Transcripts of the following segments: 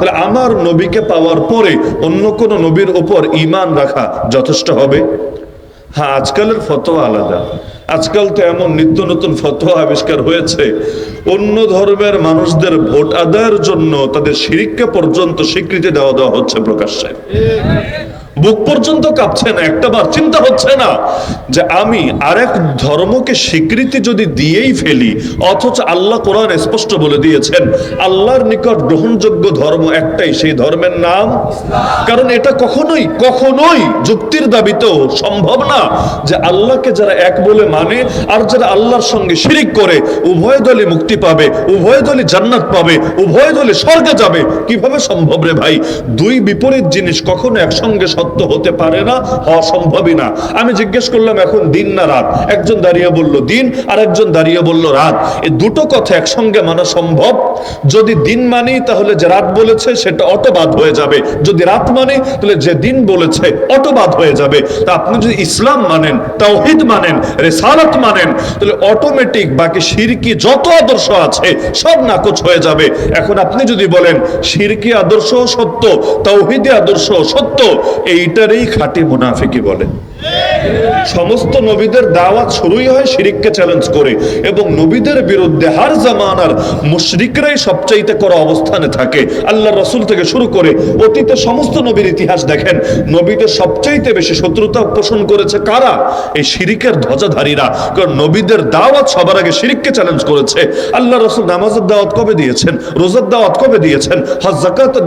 তাহলে আমার নবীকে পাওয়ার পরে অন্য কোন নবীর ওপর ইমান রাখা যথেষ্ট হবে? হ্যাঁ আজকালের ফতোয়া আলাদা। আজকাল তো এমন নিত্য নতুন ফতোয়া আবিষ্কার হয়েছে। অন্য ধর্মের মানুষদের ভোট আদায়ের জন্য তাদের শিরিককে পর্যন্ত স্বীকৃতি দেওয়া দেওয়া হচ্ছে প্রকাশ্যে। বুক পর্যন্ত কাঁপছে না, একটা বার চিন্তা হচ্ছে না যে আমি আরেক ধর্মকে স্বীকৃতি যদি দিয়েই ফেলি, অথচ আল্লাহ কোরআন স্পষ্ট বলে দিয়েছেন, আল্লাহর নিকট গ্রহণযোগ্য ধর্ম একটাই, সেই ধর্মের নাম কারণ এটা কখনোই কখনোই যুক্তির দাবিতেও সম্ভব না যে আল্লাহকে যারা এক বলে মানে আর যারা আল্লাহর সঙ্গে শিরিক করে, উভয় দলই মুক্তি পাবে, উভয় দলই জান্নাত পাবে, উভয় দলই স্বর্গে যাবে। কীভাবে সম্ভব রে ভাই? দুই বিপরীত জিনিস কখনো একসঙ্গে সত্য হতে পারে না, হওয়া সম্ভবই না। আমি জিজ্ঞেস করলাম, এখন দিন না রাত? একজন দাঁড়িয়ে বলল, দিন, আর একজন দাঁড়িয়ে বলল, রাত। এই দুটো কথা একসঙ্গে মানা সম্ভব? যদি দিন মানি, তাহলে যে রাত বলেছে, সেটা অটোবাদ হয়ে যাবে। যদি রাত মানি, তাহলে যে দিন বলেছে, অটোবাদ হয়ে যাবে। তা আপনি যদি ইসলাম মানেন, তাওহিদ মানেন, রেসালাত মানেন, তাহলে অটোমেটিক বাকি শিরকি যত আদর্শ আছে, সব নাকচ হয়ে যাবে। এখন আপনি যদি বলেন শিরকি আদর্শ সত্য, তাওহিদি আদর্শ সত্য এইটারই খাঁটি মুনাফিকি বলে। সমস্ত নবীদের দাওয়াত শুরুই হয় শিরিককে চ্যালেঞ্জ করে এবং নবীদের বিরুদ্ধে হার জামানার মুশরিকরাই সবচাইতে করা অবস্থানে থাকে। আল্লাহ রসুল থেকে শুরু করে অতীতে সমস্ত নবীর ইতিহাস দেখেন নবীদের সবচাইতে বেশি শত্রুতা পোষণ করেছে কারা? এই শিরিকের ধ্বজাধারীরা, কারণ নবীদের দাওয়াত সবার আগে শিরিককে চ্যালেঞ্জ করেছে। আল্লাহ রসুল নামাজের দাওয়াত কবে দিয়েছেন? রোজার দাওয়াত কবে দিয়েছেন? হজ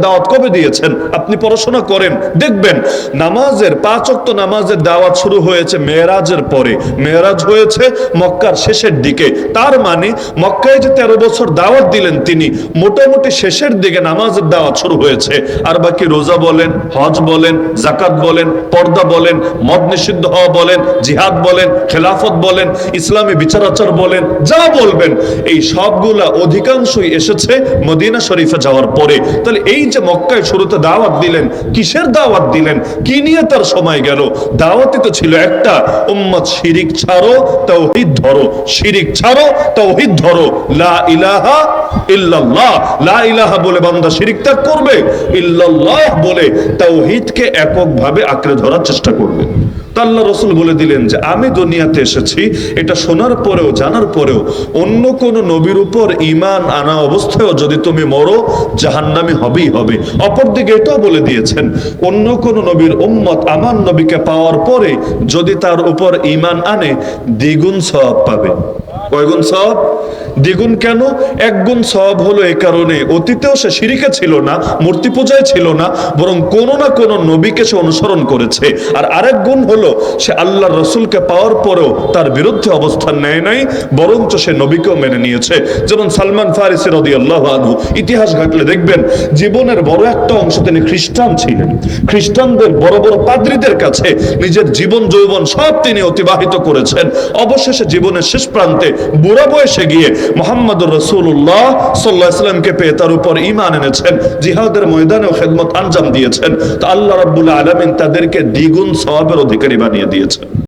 দাওয়াত কবে দিয়েছেন? আপনি পড়াশোনা করেন, দেখবেন, নামাজের পাঁচ অক্ত নামাজের দাওয়াত শুরু হয়েছে মেয়েরাজের পরে। মেয়েরাজ হয়েছে মক্কার শেষের দিকে। তার মানে মক্কায় যে তেরো বছর দাওয়াত দিলেন তিনি, মোটামুটি শেষের দিকে নামাজের দাওয়াত শুরু হয়েছে। আর বাকি রোজা বলেন, হজ বলেন জাকাত বলেন, পর্দা বলেন, মদ নিষিদ্ধ হওয়া বলেন, জিহাদ বলেন, খেলাফত বলেন, ইসলামী বিচারাচার বলেন, যা বলবেন, এই সবগুলা অধিকাংশই এসেছে মদিনা শরীফে যাওয়ার পরে। তাহলে এই যে মক্কায় শুরুতে দাওয়াত দিলেন, কিসের দাওয়াত দিলেন, কি নিয়ে তার সময় গেল? দাওয়াতই তো ছিল একটা, উম্মত শিরিক ছাড়ো তাওহীদ ধরো। শিরিক ছাড়ো তাওহীদ ধরো। লা ইলাহা ইল্লাল্লাহ। লা ইলাহা বলে বান্দা শিরিক ত্যাগ করবে। ইল্লাল্লাহ বলে তাওহীদকে এককভাবে আঁকড়ে ধরার চেষ্টা করবে। আল্লাহ রসুল বলে দিলেন যে, আমি দুনিয়াতে এসেছি। এটা শোনার পরেও, জানার পরেও অন্য কোন নবীর উপর ইমান আনা অবস্থায়ও যদি তুমি মরো, জাহান্নামি হবেই হবে। অপরদিকে এটাও বলে দিয়েছেন, অন্য কোন নবীর উম্মত আমার নবীকে পাওয়ার পরে যদি তার উপর ইমান আনে, দ্বিগুণ সওয়াব পাবে। কয়গুণ সওয়াব? দ্বিগুণ কেন? এক গুণ সওয়াব হলো এ কারণে অতীতেও সে শিরিকে ছিল না, মূর্তি পূজায় ছিল না, বরং কোনো না কোনো নবীকে সে অনুসরণ করেছে। আর আরেক গুণ হলো সে আল্লাহ রসুলকে পাওয়ার পরেও তার বিরুদ্ধে অবস্থান নেয় নাই, বরঞ্চ সে নবীকেও মেনে নিয়েছে। যেমন সালমান ফারিসি রদি আল্লাহ আনহু ইতিহাস ঘাটলে দেখবেন, জীবনের বড় একটা অংশ তিনি খ্রিস্টান ছিলেন। খ্রিস্টানদের বড় বড় পাদ্রীদের কাছে নিজের জীবন, যৌবন সব তিনি অতিবাহিত করেছেন। অবশেষে জীবনের শেষ প্রান্তে বুড়া বয়সে গিয়ে মোহাম্মদ রসুল্লাহ সাল্লাহ ইসলামকে পেয়ে তার উপর ইমান এনেছেন, জিহাদের ময়দানেও খেদমত আঞ্জাম দিয়েছেন। তো আল্লাহ রাব্বুল আলমিন তাদেরকে দ্বিগুণ সবাবের অধিকারী বানিয়ে দিয়েছেন।